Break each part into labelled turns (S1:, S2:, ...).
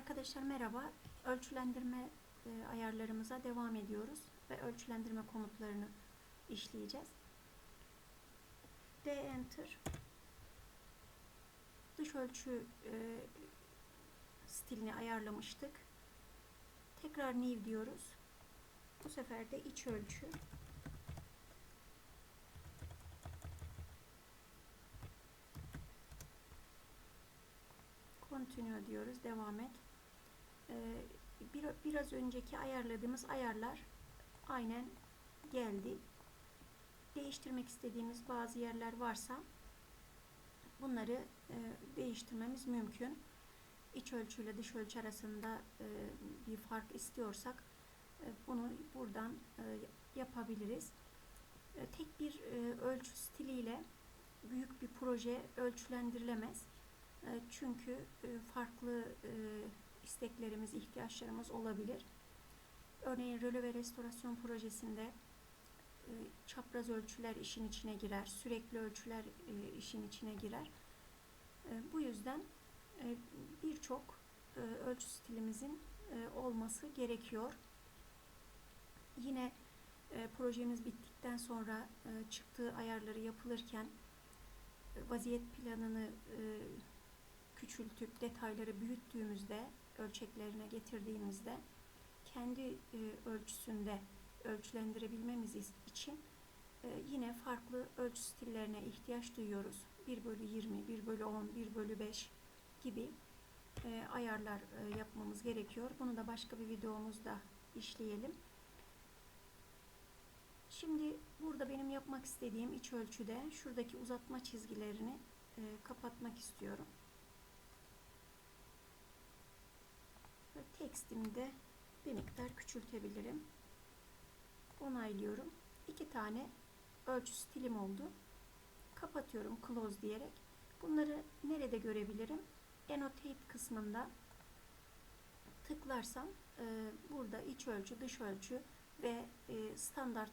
S1: Arkadaşlar merhaba. Ölçülendirme e, ayarlarımıza devam ediyoruz ve ölçülendirme komutlarını işleyeceğiz. D enter dış ölçü e, stilini ayarlamıştık. Tekrar new diyoruz. Bu sefer de iç ölçü continue diyoruz. Devam et. Bir, biraz önceki ayarladığımız ayarlar aynen geldi. Değiştirmek istediğimiz bazı yerler varsa bunları e, değiştirmemiz mümkün. İç ölçü ile dış ölçü arasında e, bir fark istiyorsak e, bunu buradan e, yapabiliriz. E, tek bir e, ölçü stiliyle büyük bir proje ölçülendirilemez. E, çünkü e, farklı e, isteklerimiz, ihtiyaçlarımız olabilir. Örneğin röle ve restorasyon projesinde çapraz ölçüler işin içine girer, sürekli ölçüler işin içine girer. Bu yüzden birçok ölçü stilimizin olması gerekiyor. Yine projemiz bittikten sonra çıktığı ayarları yapılırken vaziyet planını küçültüp detayları büyüttüğümüzde, ölçeklerine getirdiğimizde kendi e, ölçüsünde ölçülendirebilmemiz için e, yine farklı ölçü stillerine ihtiyaç duyuyoruz. 1 bölü 20, 1 bölü 10, 1 bölü 5 gibi e, ayarlar yapmamız gerekiyor. Bunu da başka bir videomuzda işleyelim. Şimdi burada benim yapmak istediğim iç ölçüde şuradaki uzatma çizgilerini kapatmak istiyorum. Tekstimi de bir miktar küçültebilirim. Onaylıyorum. İki tane ölçü stilim oldu. Kapatıyorum close diyerek. Bunları nerede görebilirim? Annotate kısmında tıklarsam e, burada iç ölçü, dış ölçü ve e, standart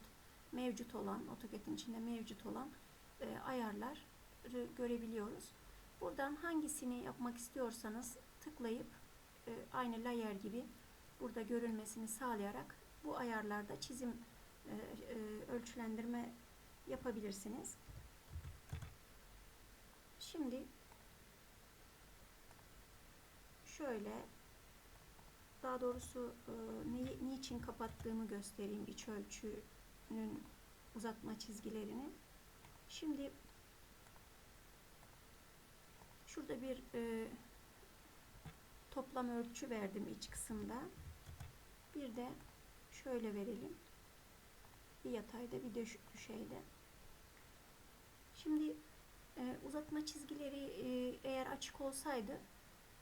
S1: mevcut olan, AutoCAD'in içinde mevcut olan e, ayarları görebiliyoruz. Buradan hangisini yapmak istiyorsanız tıklayıp aynı layer gibi burada görünmesini sağlayarak bu ayarlarda çizim e, e, ölçülendirme yapabilirsiniz. Şimdi şöyle daha doğrusu e, niçin kapattığımı göstereyim iç ölçünün uzatma çizgilerini. Şimdi şurada bir e, toplam ölçü verdim iç kısımda. Bir de şöyle verelim. Bir yatayda bir düşeyde. Şimdi e, uzatma çizgileri e, eğer açık olsaydı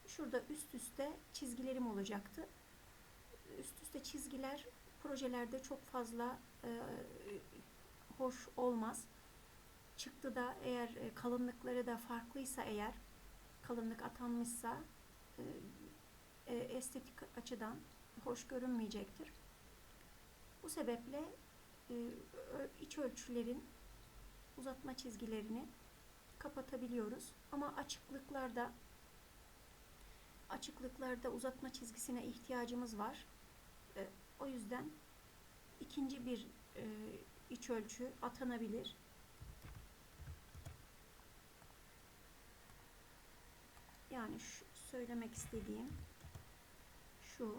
S1: şurada üst üste çizgilerim olacaktı. Üst üste çizgiler projelerde çok fazla e, hoş olmaz. Çıktı da eğer e, kalınlıkları da farklıysa eğer kalınlık atanmışsa e, e, estetik açıdan hoş görünmeyecektir. Bu sebeple e, iç ölçülerin uzatma çizgilerini kapatabiliyoruz. Ama açıklıklarda açıklıklarda uzatma çizgisine ihtiyacımız var. E, o yüzden ikinci bir iç ölçü atanabilir. Yani şu, söylemek istediğim şu.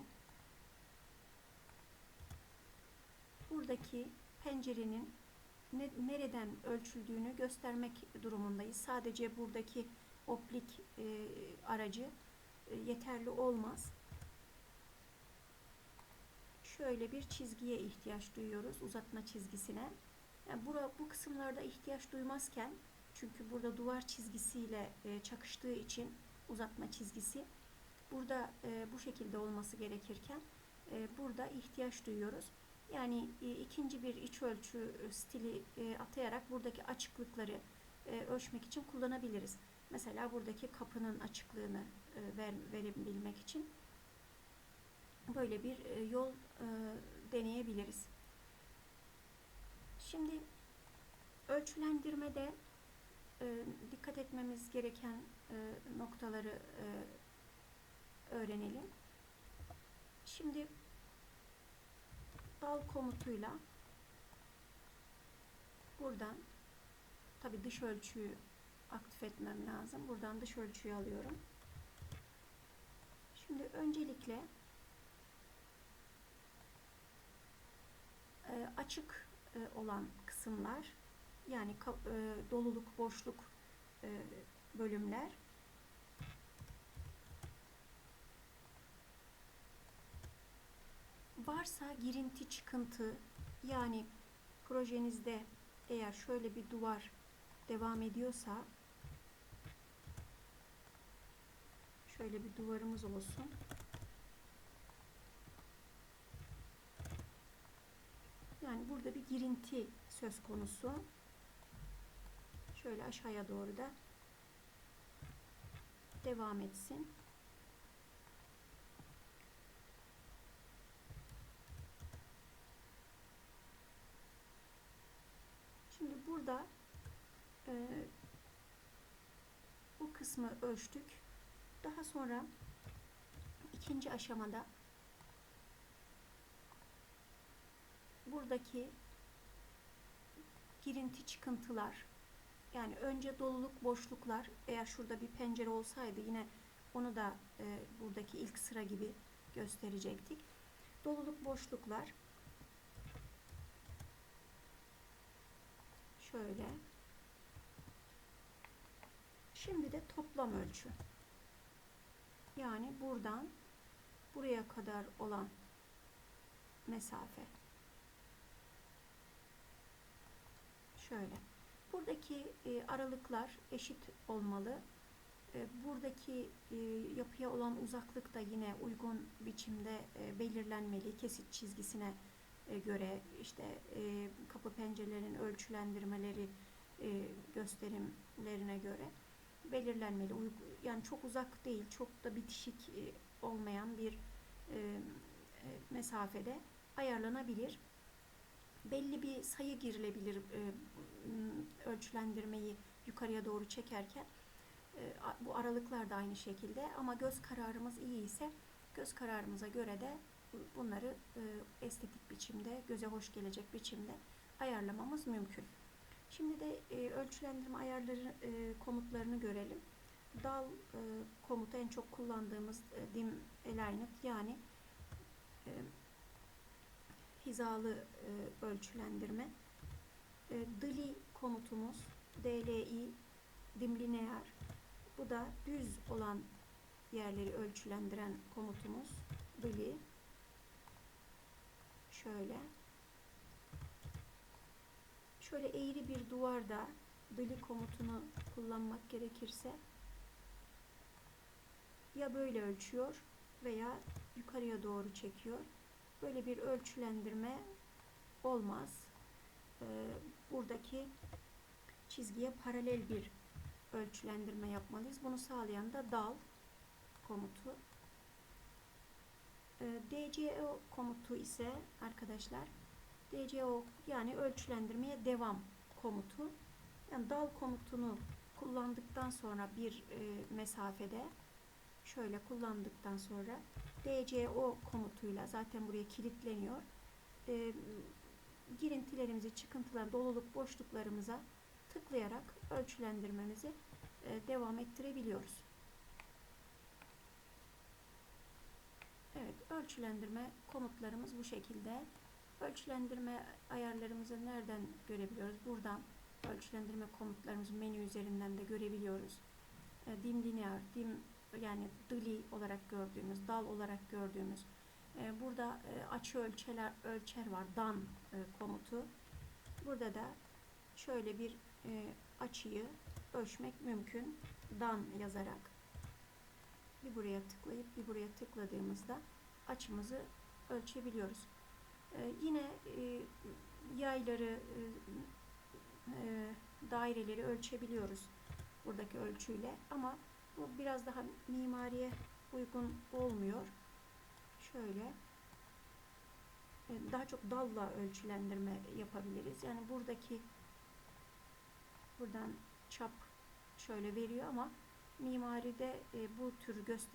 S1: Buradaki pencerenin ne, nereden ölçüldüğünü göstermek durumundayız. Sadece buradaki oplik e, aracı e, yeterli olmaz. Şöyle bir çizgiye ihtiyaç duyuyoruz, uzatma çizgisine. Yani bura, bu kısımlarda ihtiyaç duymazken, çünkü burada duvar çizgisiyle e, çakıştığı için uzatma çizgisi. Burada e, bu şekilde olması gerekirken e, burada ihtiyaç duyuyoruz. Yani e, ikinci bir iç ölçü e, stili e, atayarak buradaki açıklıkları e, ölçmek için kullanabiliriz. Mesela buradaki kapının açıklığını e, ver, verebilmek için böyle bir e, yol e, deneyebiliriz. Şimdi ölçülendirmede e, dikkat etmemiz gereken e, noktaları e, öğrenelim. Şimdi dal komutuyla buradan tabi dış ölçüyü aktif etmem lazım. Buradan dış ölçüyü alıyorum. Şimdi öncelikle e, açık e, olan kısımlar yani e, doluluk, boşluk bölümler varsa girinti çıkıntı yani projenizde eğer şöyle bir duvar devam ediyorsa şöyle bir duvarımız olsun. Yani burada bir girinti söz konusu. Şöyle aşağıya doğru da devam etsin. Şimdi burada e, bu kısmı ölçtük. Daha sonra ikinci aşamada buradaki girinti çıkıntılar yani önce doluluk boşluklar eğer şurada bir pencere olsaydı yine onu da e, buradaki ilk sıra gibi gösterecektik. Doluluk boşluklar şöyle. Şimdi de toplam ölçü. Yani buradan buraya kadar olan mesafe. Şöyle. Buradaki e, aralıklar eşit olmalı. E, buradaki e, yapıya olan uzaklık da yine uygun biçimde e, belirlenmeli. Kesit çizgisine göre işte e, kapı pencerelerin ölçülendirmeleri e, gösterimlerine göre belirlenmeli. Yani çok uzak değil, çok da bitişik e, olmayan bir e, e, mesafede ayarlanabilir. Belli bir sayı girilebilir ölçülendirmeyi yukarıya doğru çekerken. Bu aralıklar da aynı şekilde ama göz kararımız iyi ise göz kararımıza göre de bunları estetik biçimde, göze hoş gelecek biçimde ayarlamamız mümkün. Şimdi de e, ölçülendirme ayarları e, komutlarını görelim. Dal e, komutu en çok kullandığımız e, dim aligned yani e, hizalı e, ölçülendirme. E, DLI komutumuz DLI dim lineer. Bu da düz olan yerleri ölçülendiren komutumuz DLI. Şöyle şöyle eğri bir duvarda dili komutunu kullanmak gerekirse ya böyle ölçüyor veya yukarıya doğru çekiyor. Böyle bir ölçülendirme olmaz. Ee, buradaki çizgiye paralel bir ölçülendirme yapmalıyız. Bunu sağlayan da dal komutu. Ee, DCO komutu ise arkadaşlar DCO yani ölçülendirmeye devam komutu. Yani dal komutunu kullandıktan sonra bir e, mesafede şöyle kullandıktan sonra DCO komutuyla zaten buraya kilitleniyor. E, girintilerimizi, çıkıntılar, doluluk boşluklarımıza tıklayarak ölçülendirmemizi e, devam ettirebiliyoruz. Evet, ölçülendirme komutlarımız bu şekilde. Ölçülendirme ayarlarımızı nereden görebiliyoruz? Buradan ölçülendirme komutlarımızı menü üzerinden de görebiliyoruz. E, dim linear, dim yani dili olarak gördüğümüz, dal olarak gördüğümüz. E, burada e, açı ölçeler, ölçer var, dan e, komutu. Burada da şöyle bir e, açıyı ölçmek mümkün. Dan yazarak bir buraya tıklayıp bir buraya tıkladığımızda açımızı ölçebiliyoruz. Ee, yine e, yayları, e, e, daireleri ölçebiliyoruz buradaki ölçüyle ama bu biraz daha mimariye uygun olmuyor. Şöyle daha çok dalla ölçülendirme yapabiliriz. Yani buradaki buradan çap şöyle veriyor ama mimaride e, bu tür göster